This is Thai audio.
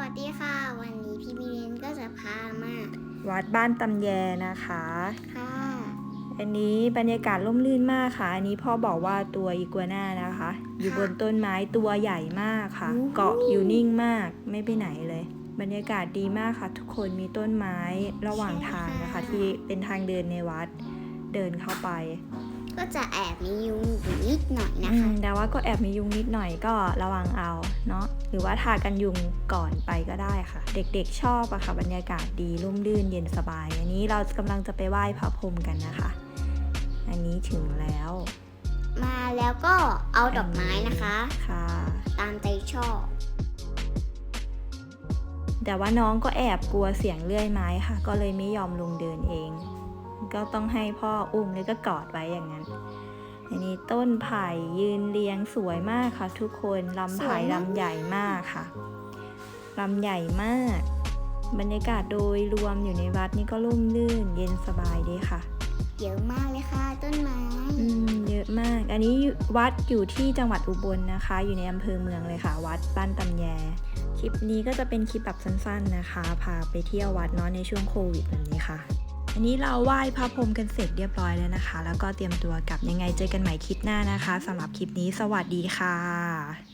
วัสดีค่ะ วันนี้พี่มิเรนก็จะพามาวัดบ้านตำแยนะคะ ค่ะ อันนี้บรรยากาศร่มรื่นมากค่ะ อันนี้พ่อบอกว่าตัวอีกัวน่านะคะ อยู่บนต้นไม้ตัวใหญ่มากค่ะ เกาะอยู่นิ่งมากไม่ไปไหนเลย บรรยากาศดีมากค่ะ ทุกคนมีต้นไม้ระหว่างทางนะคะ ที่เป็นทางเดินในวัดเดินเข้าไป ก็จะแอบมียุงอยู่นิ ดหน่อยนะอืคะมแต่ว่าก็แอบมียุงนิดหน่อยก็ระวังเอาเนาะหรือว่าทากันยุงก่อนไปก็ได้ค่ะ เด็กๆชอบอะค่ะบรรยากาศดีร่มรื่นเย็นสบาย อันนี้เรากำลังจะไปไหว้พระพรหมกันนะคะ อันนี้ถึงแล้ว มาแล้วก็เอาดอกไม้นะคะค่ะ ตามใจชอบแต่ว่าน้องก็แอบกลัวเสียงเลื่อยไม้ค่ะ ก็เลยไม่ยอมลงเดินเอง ก็ต้องให้พ่ออุ้มแล้วก็กอดไว้อย่างนั้น อันนี้ต้นไผ่ยืนเรียงสวยมากค่ะ ทุกคนลำไผ่สวยมากลำใหญ่มากค่ะลำใหญ่มาก บรรยากาศโดยรวมอยู่ในวัดนี่ก็ร่มรื่นเย็นสบายดีค่ะ เยอะมากเลยค่ะ ต้นไม้อืมเยอะมาก อันนี้วัดอยู่ที่จังหวัดอุบลนะคะ อยู่ในอำเภอเมืองเลยค่ะ วัดบ้านตำแยคลิปนี้ก็จะเป็นคลิปแบบสั้น ๆนะคะ พาไปเที่ยววัดเนาะในช่วงโควิดแบบนี้ค่ะ อันนี้เราไหว้พระพรหมกันเสร็จเรียบร้อยแล้วนะคะ แล้วก็เตรียมตัวกลับยังไงเจอกันใหม่คลิปหน้านะคะสำหรับคลิปนี้สวัสดีค่ะ